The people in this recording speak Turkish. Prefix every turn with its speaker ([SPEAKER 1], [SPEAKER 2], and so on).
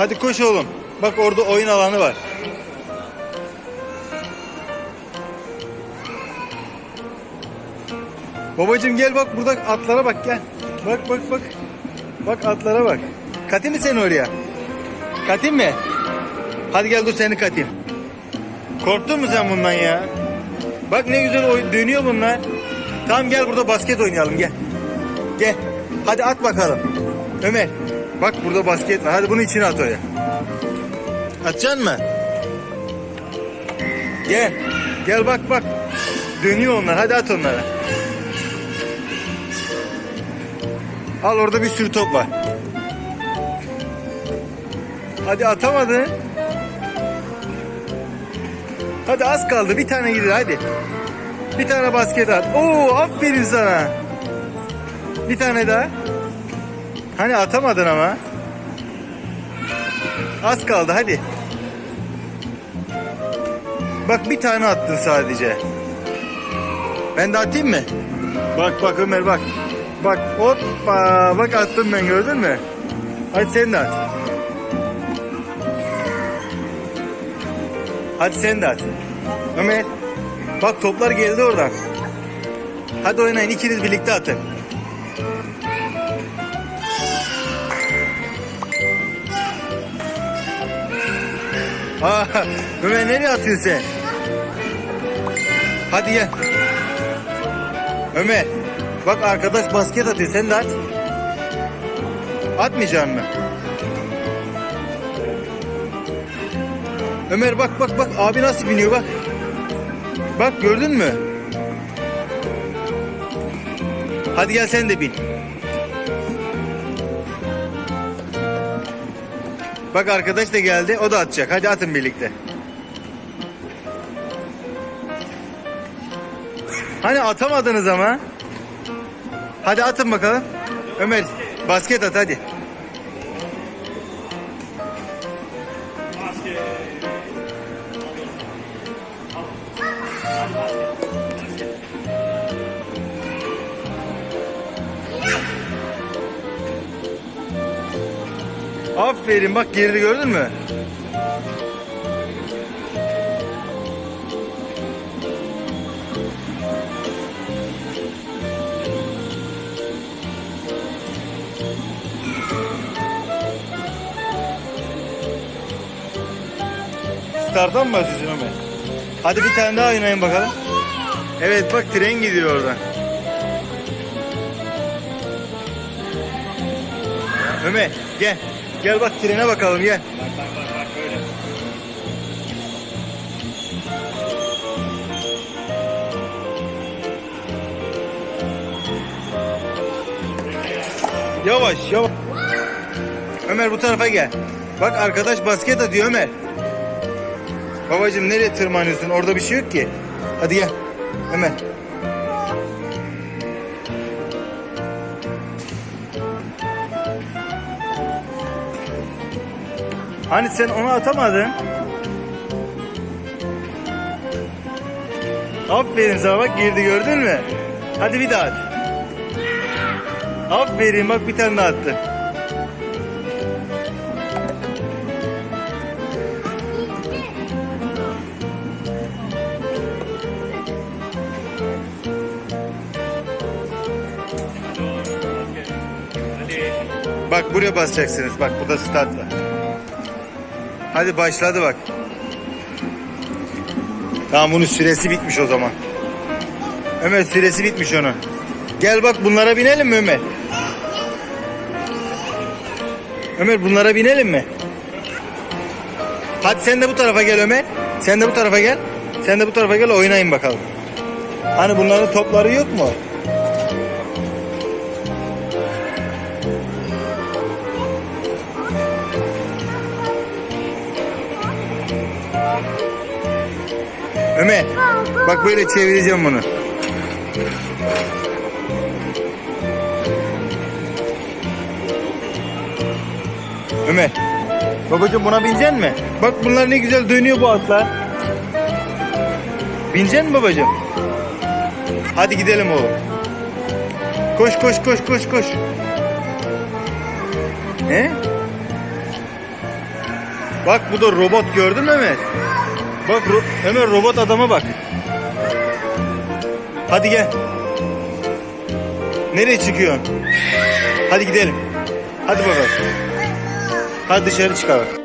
[SPEAKER 1] Hadi koş oğlum. Bak orada oyun alanı var. Babacım gel bak burada atlara bak gel. Bak bak bak. Bak atlara bak. Katayım mı seni oraya? Katayım mı? Hadi gel dur seni katayım. Korktun mu sen bundan ya? Bak ne güzel dönüyor bunlar. Tamam gel burada basket oynayalım gel. Gel. Hadi at bakalım. Ömer. Bak burada basket var. Hadi bunu içine at oraya. Atacaksın mı? Gel. Gel bak bak. Dönüyor onlar. Hadi at onlara. Al orada bir sürü top var. Hadi atamadın. Hadi az kaldı. Bir tane gidiyor hadi. Bir tane basket at. Oo aferin sana. Bir tane daha. Hani atamadın ama. Az kaldı hadi. Bak bir tane attın sadece. Ben de atayım mı? Bak bak Ömer bak. Bak hoppa bak attım ben gördün mü? Hadi sen de at. Hadi sen de at. Ömer. Bak toplar geldi oradan. Hadi oynayın ikiniz birlikte atın. Aa, Ömer nereye atıyorsun sen? Hadi gel. Ömer. Bak arkadaş basket atıyor sen de at. Atmayacaksın mı? Ömer bak bak bak abi nasıl biniyor bak. Bak gördün mü? Hadi gel sen de bin. Bak arkadaş da geldi o da atacak. Hadi atın birlikte. Hani atamadınız ama. Hadi atın bakalım. Ömer basket at hadi. Aferin bak geride gördün mü? Starttan mı basıyorsun Ömer? Hadi bir tane daha oynayın bakalım. Evet bak tren gidiyor oradan. Ömer gel. Gel bak trene bakalım gel. Yavaş yavaş. Ömer bu tarafa gel. Bak arkadaş basket atıyor Ömer. Babacım nereye tırmanıyorsun? Orada bir şey yok ki. Hadi gel. Ömer. Hani sen onu atamadın? Aferin sana bak girdi gördün mü? Hadi bir daha at. Aferin bak bir tane daha attı. Bak buraya basacaksınız. Bak burada start var. Hadi başladı bak. Tamam bunun süresi bitmiş o zaman. Ömer süresi bitmiş onun. Gel bak bunlara binelim mi Ömer? Ömer bunlara binelim mi? Hadi sen de bu tarafa gel Ömer. Sen de bu tarafa gel. Sen de bu tarafa gel oynayın bakalım. Hani bunların topları yok mu? Ömer bak böyle çevireceğim bunu. Ömer. Babacığım buna binecek mi? Bak bunlar ne güzel dönüyor bu atlar. Binecek mi babacığım? Hadi gidelim oğlum. Koş koş koş koş koş. Ne? Bak bu da robot gördün mü Ömer? Bak ro- Ömer robot adama bak. Hadi gel. Nereye çıkıyorsun? Hadi gidelim. Hadi bakalım. Hadi dışarı çıkalım.